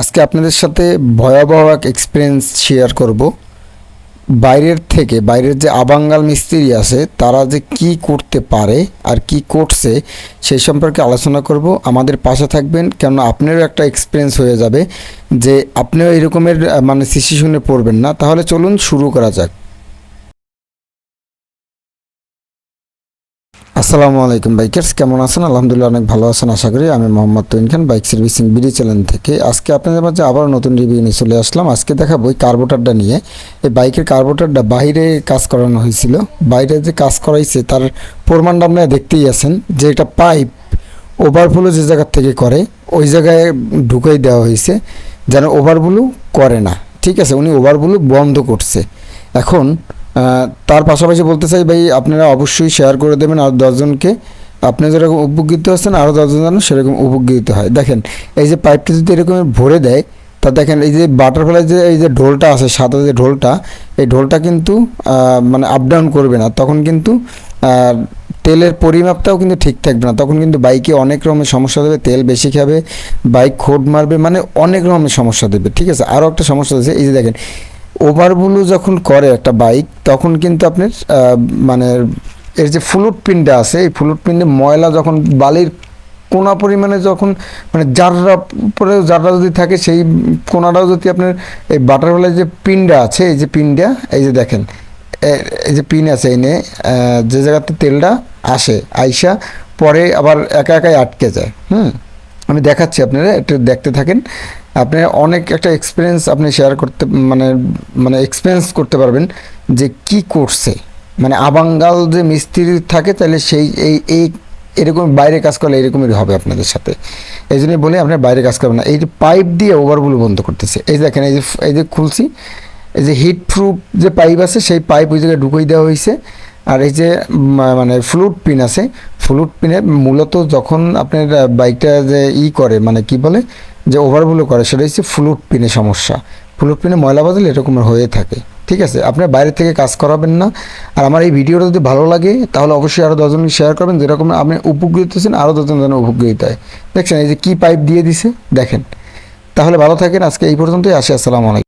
আজকে আপনাদের সাথে ভয়াবহ এক এক্সপিরিয়েন্স শেয়ার করব। বাইরের থেকে, বাইরের যে আবাঙ্গাল মিস্ত্রি আছে, তারা যে কি করতে পারে আর কি করছে, সেই সম্পর্কে আলোচনা করব। আমাদের পাশে থাকবেন, কেননা আপনারও একটা এক্সপিরিয়েন্স হয়ে যাবে যে আপনিও এরকমের মানে সিচুয়েশনে পড়বেন না। তাহলে চলুন শুরু করা যাক। আসসালামু আলাইকুম, বাইকার্স কেমন আছেন? আলহামদুলিল্লাহ অনেক ভালো আছেন, আশা করি। আমি Mohammad Tuin Khan bike servicing BD channel থেকে। আজকে আপনাদের মাঝে আবার নতুন রিভিউ নিয়ে চলে আসলাম। আজকে দেখাবো এই কার্বোটারটা নিয়ে। এই বাইকের কার্বোটারটা বাইরে কাজ করানো হয়েছিল। বাইরে যে কাজ করাইছে, তার প্রমাণটা আপনারা দেখতেই আছেন যে এটা পাইপ ওভারফ্লো যে জায়গার থেকে করে, ওই জায়গায় ঢুকাই দেওয়া হয়েছে, যেন ওভারফ্লো করে না। ঠিক আছে, উনি ওভারফ্লো বন্ধ করছে। এখন তার পাশাপাশি বলতে চাই ভাই, আপনারা অবশ্যই শেয়ার করে দেবেন আর দশজনকে। আপনি যেরকম উপকৃত হচ্ছেন আরও দশজন যেন সেরকম উপকৃত হয়। দেখেন, এই যে পাইপটা যদি এরকম ভরে দেয়, তা দেখেন, এই যে বাটারফ্লাই যে, এই যে ঢোলটা আছে, সাদা যে ঢোলটা, এই ঢোলটা কিন্তু মানে আপ ডাউন করবে না। তখন কিন্তু তেলের পরিমাপটাও কিন্তু ঠিক থাকবে না। তখন কিন্তু বাইকে অনেক রকমের সমস্যা দেবে, তেল বেশি খাবে বাইক খোট মারবে মানে অনেক রকমের সমস্যা দেবে। ঠিক আছে? আরও একটা সমস্যা আছে, এই যে দেখেন ওভারব্লু যখন করে একটা বাইক তখন কিন্তু আপনার মানে এর যে ফ্লুট পিনটা আছে, এই ফ্লুট পিনে ময়লা যখন বালির কোনা পরিমাণে যখন মানে জাররা পরে জাররা যদি থাকে, সেই কোনাটাও যদি আপনার এই বাটারফ্লাই যে পিনটা আছে, এই যে পিনটা, এই যে দেখেন এই যে পিন আছে এনে যে জায়গাতে তেলটা আসে, আইসা পরে আবার একা একাই আটকে যায়, হুম? আমি দেখাচ্ছি আপনারা, একটু দেখতে থাকেন। আপনি অনেক একটা এক্সপিরিয়েন্স আপনি শেয়ার করতে মানে মানে এক্সপিরিয়েন্স করতে পারবেন যে কি করছে। মানে আবাঙ্গাল যে মিস্ত্রি থাকে, তাহলে সেই, এই এই, এরকম বাইরে কাজ করলে এরকমই হবে আপনাদের সাথে। এই জন্যই বলে আপনার বাইরে কাজ করবেন না। এই যে পাইপ দিয়ে ওভারগুলো বন্ধ করতেছে, এই দেখেন, এই যে এই যে খুলছি, এই যে হিট প্রুফ যে পাইপ আছে, সেই পাইপ ওই জায়গায় ঢুকিয়ে দেওয়া হয়েছে। আর এই যে মানে ফ্লুট পিন আছে ফ্লুট পিনে মূলত যখন আপনার বাইকটা যে ই করে মানে কি বলে, যে ওভারগুলো করে, সেটা হচ্ছে ফ্লুট পিনে সমস্যা। ফ্লুট পিনে ময়লা বাদলে এরকম হয়ে থাকে, ঠিক আছে? আপনার বাইরে থেকে কাজ করাবেন না। আর আমার এই ভিডিওটা যদি ভালো লাগে, তাহলে অবশ্যই আরও দশজনকে শেয়ার করবেন, যেরকম আপনি উপকৃত হচ্ছেন আরও দশজন যেন উপকৃত হয় দেখছেন, এই যে কী পাইপ দিয়ে দিছে, দেখেন। তাহলে ভালো থাকেন, আজকে এই পর্যন্তই, আসি, আসসালামু আলাইকুম।